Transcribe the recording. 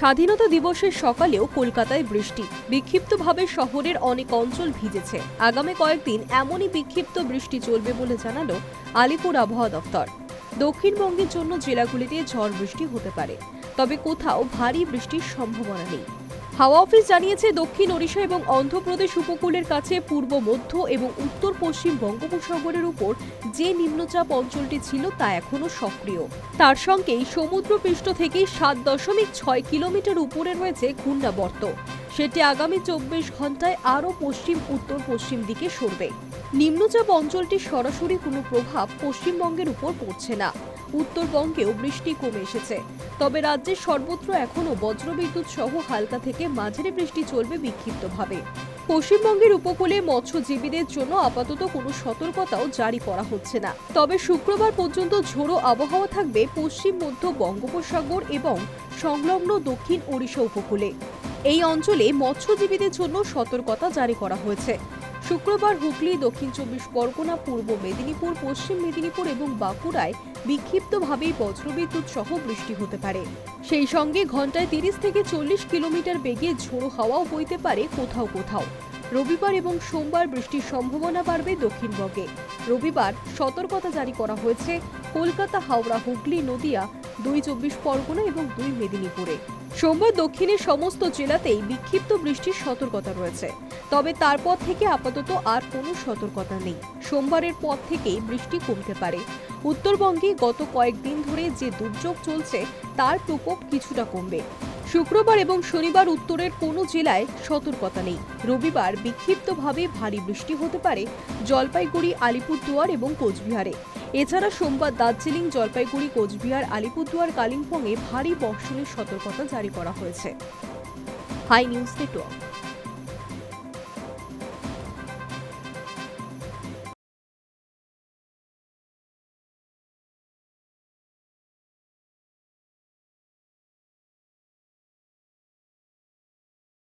স্বাধীনতা দিবসের সকালেও কলকাতায় বৃষ্টি। বিক্ষিপ্তভাবে শহরের অনেক অঞ্চল ভিজেছে। আগামী কয়েকদিন এমনই বিক্ষিপ্ত বৃষ্টি চলবে বলে জানালো আলিপুর আবহাওয়া দফতর দক্ষিণবঙ্গের জন্য জেলাগুলিতে ঝড় বৃষ্টি হতে পারে। তবে কোথাও ভারী বৃষ্টির সম্ভাবনা নেই। হাওয়া অফিস জানিয়েছে দক্ষিণ ওড়িশা এবং অন্ধ্রপ্রদেশ উপকূলের কাছে পূর্ব, মধ্য এবং উত্তর পশ্চিম বঙ্গোপসাগরের উপর যে নিম্নচাপ অঞ্চলটি ছিল তা এখনও সক্রিয়। তার সঙ্গেই সমুদ্রপৃষ্ঠ থেকে সাত দশমিক ছয় কিলোমিটার উপরে রয়েছে ঘূর্ণাবর্ত। সেটি আগামী চব্বিশ ঘন্টায় আরও পশ্চিম উত্তর পশ্চিম দিকে সরবে। নিম্নচাপ অঞ্চলটির সরাসরি কোনো প্রভাব পশ্চিমবঙ্গের উপর পড়ছে না। উত্তরবঙ্গেও বৃষ্টি কমে এসেছে। তবে রাজ্যের সর্বত্র এখনও বজ্রবিদ্যুৎ সহ হালকা থেকে মাঝারি বৃষ্টি চলবে বিক্ষিপ্তভাবে। পশ্চিমবঙ্গের উপকূলে মৎস্যজীবীদের জন্য আপাতত কোনো সতর্কতাও জারি করা হচ্ছে না। তবে শুক্রবার পর্যন্ত ঝোড়ো আবহাওয়া থাকবে পশ্চিম, মধ্য বঙ্গোপসাগর এবং সংলগ্ন দক্ষিণ ওড়িশা উপকূলে। এই অঞ্চলে মৎস্যজীবীদের জন্য সতর্কতা জারি করা হয়েছে। শুক্রবার হুগলি, দক্ষিণ চব্বিশ পরগনা, পূর্ব মেদিনীপুর, পশ্চিম মেদিনীপুর এবং বাঁকুড়ায় বিক্ষিপ্তভাবেই বজ্রবিদ্যুৎ সহ বৃষ্টি হতে পারে। সেই সঙ্গে ঘন্টায় তিরিশ থেকে চল্লিশ কিলোমিটার বেগে ঝোড়ো হাওয়াও বইতে পারে কোথাও কোথাও। রবিবার এবং সোমবার বৃষ্টির সম্ভাবনা বাড়বে দক্ষিণবঙ্গে। রবিবার সতর্কতা জারি করা হয়েছে। কলকাতা, হাওড়া, হুগলি, নদিয়া দুই চব্বিশ পরগনা এবং দুই মেদিনীপুরে। সোমবার দক্ষিণের সমস্ত জেলাতেই বিক্ষিপ্ত বৃষ্টির সতর্কতা রয়েছে। তবে তারপর থেকে আপাতত আর কোনো সতর্কতা নেই। সোমবারের পর থেকেই বৃষ্টি কমতে পারে। উত্তরবঙ্গে গত কয়েকদিন ধরে যে দুর্যোগ চলছে, তার প্রকোপ কিছুটা কমবে। শুক্রবার এবং শনিবার উত্তরের কোনো জেলায় সতর্কতা নেই। রবিবার বিক্ষিপ্তভাবে ভারী বৃষ্টি হতে পারে জলপাইগুড়ি, আলিপুরদুয়ার এবং কোচবিহারে। এছাড়া সোমবার দার্জিলিং, জলপাইগুড়ি, কোচবিহার, আলিপুরদুয়ার, কালিম্পংয়ে ভারী বর্ষণের সতর্কতা জারি করা হয়েছে। Hi news network.